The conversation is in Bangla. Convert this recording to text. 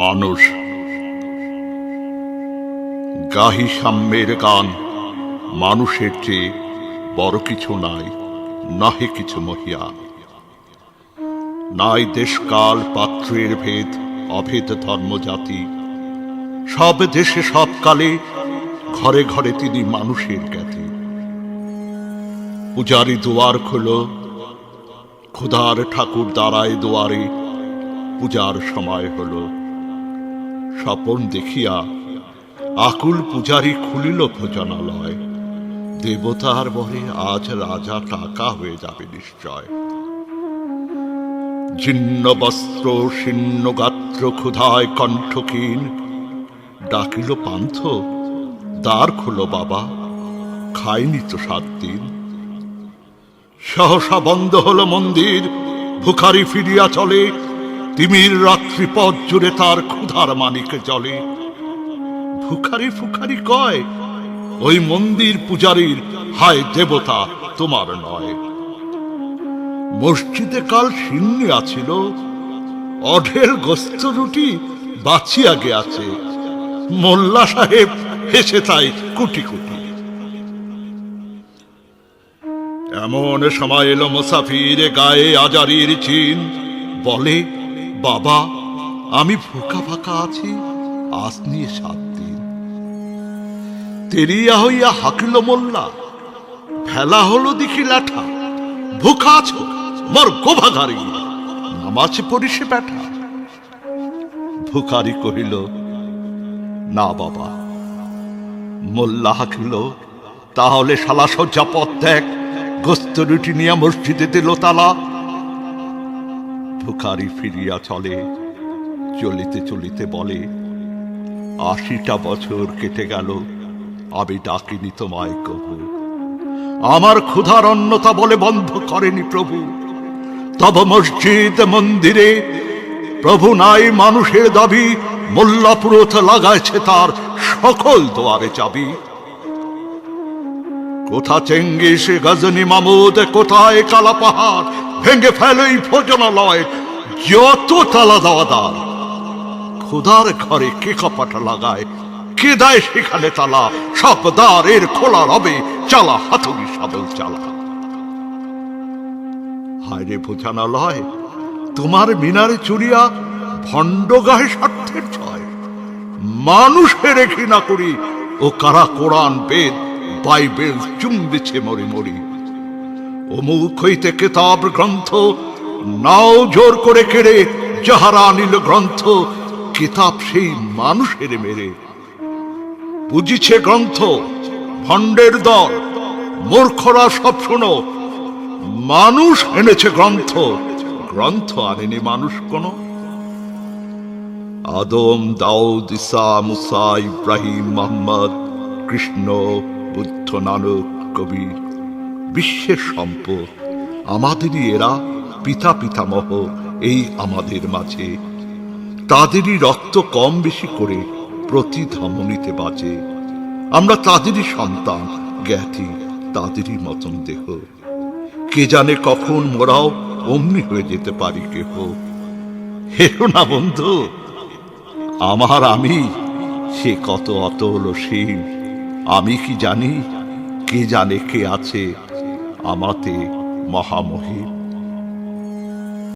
মানুষ। গাহি সাম্যের গান মানুষের চেয়ে বড় কিছু নাই, নাহে কিছু মহিয়া। নাই দেশকাল পাত্রের ভেদ, অভেদ ধর্মজাতি সব দেশে সব কালে ঘরে ঘরে তিনি মানুষের জ্ঞাতি। পূজারি দুয়ার খোলো খোদার ঠাকুর দাঁড়ায় দুয়ারে, পূজার সময় হল স্বপন দেখিয়া আকুল পূজারি খুলিল ভোজনালয়। দেবতার বরে আজ রাজা টাকা হয়ে যাবে নিশ্চয়। জীর্ণ বস্ত্র শীর্ণ গাত্র ক্ষুধায় কণ্ঠহীন ডাকিল পান্থ, দ্বার খোলো বাবা খায়নি তো সাত দিন। সহসা বন্ধ হলো মন্দির, ভুখারি ফিরিয়া চলে তিমির রাত্রি পথ জুড়ে তার ক্ষুধার মানিকে জলে। ভুখারি ফুখারি কয়, ওই মন্দির পূজারীর হায় দেবতা তোমার নয়। মসজিদে কাল সিন্নি আছিল, অঢেল গোস্ত রুটি বাঁচিয়া গিয়াছে। মোল্লা সাহেব হেসে তাই কুটি কুটি এমন সময় এলো মুসাফির গায়ে আজারির চিন, বলে বাবা, আমি ফুকা ফাঁকা আছি। আজ নিয়ে সাত দিন। তেরিয়া হইয়া হাকিল মোল্লা ভেলা হলো দেখি লাঠা ভুখা আছো, মর গোভাগারি নামাজ পড়িসে ব্যাঠা ভুকারি কহিল, না বাবা। মোল্লা হাকিল, তাহলে শালা সজ্জা পথ দেখ। গোস্ত রুটি নিয়ে মসজিদে দিল তালা। ভুখারি ফিরিয়া চলে, চলিতে চলিতে বলে, আশিটা বছর কেটে গেল, আমি ডাকিনি তোমায় কবু। আমার ক্ষুধার অন্যতা বলে বন্ধ করেনি প্রভু। তব মসজিদ মন্দিরে প্রভু নাই মানুষের দাবি মোল্লাপুরথ লাগাইছে তার সকল দোয়ারে চাবি। কোথা চেঙ্গিস গজনী মামুদ, কোথায় কালা পাহাড়, ভেঙে ফেলই ভোজনালয় যত তালা দাওয়াদার খুদার ঘরে কে কপাটা লাগায়, কে দেয় সেখানে তালা? সব দ্বার এর খোলা রবে, চালা হাতুড়ি সাবল চালা। হায় রে ভোজনালয়, তোমার মিনারে চুরিয়া ভণ্ড গায়ে স্বার্থের ছয়। মানুষে রেখি না করি, ও কারা কোরআন, বেদ, বাইবেল চুম্বিছে মরি মরি। অমুক হইতে কেতাব, গ্রন্থ নাও জোর করে কেড়ে যাহারা আনিল গ্রন্থ, কিতাব সেই মানুষের মেরে। বুঝিছে গ্রন্থ, ভণ্ডের দল, মূর্খরা সব শোনো। মানুষ এনেছে গ্রন্থ গ্রন্থ আনেনি মানুষ কোনো। আদম, দাউদ ইসা মুসা, ইব্রাহিম, মোহাম্মদ, কৃষ্ণ, বুদ্ধ, নানক, কবি, বিশ্বের সম্পদ। আমাদেরই এরা পিতা পিতামহ এই আমাদের মাঝে। তাদেরই রক্ত কম বেশি করে প্রতি ধমনীতে বাজে। আমরা তাদেরই সন্তান, জ্ঞাতি, তাদেরই মতন দেহ। কে জানে কখন মোরাও অমনি হয়ে যেতে পারি কেহ। হেরো না বন্ধু, আমার আমি সে কত অতল সীম আমি কি জানি কে জানে কে আছে আমাতে মহামহিম।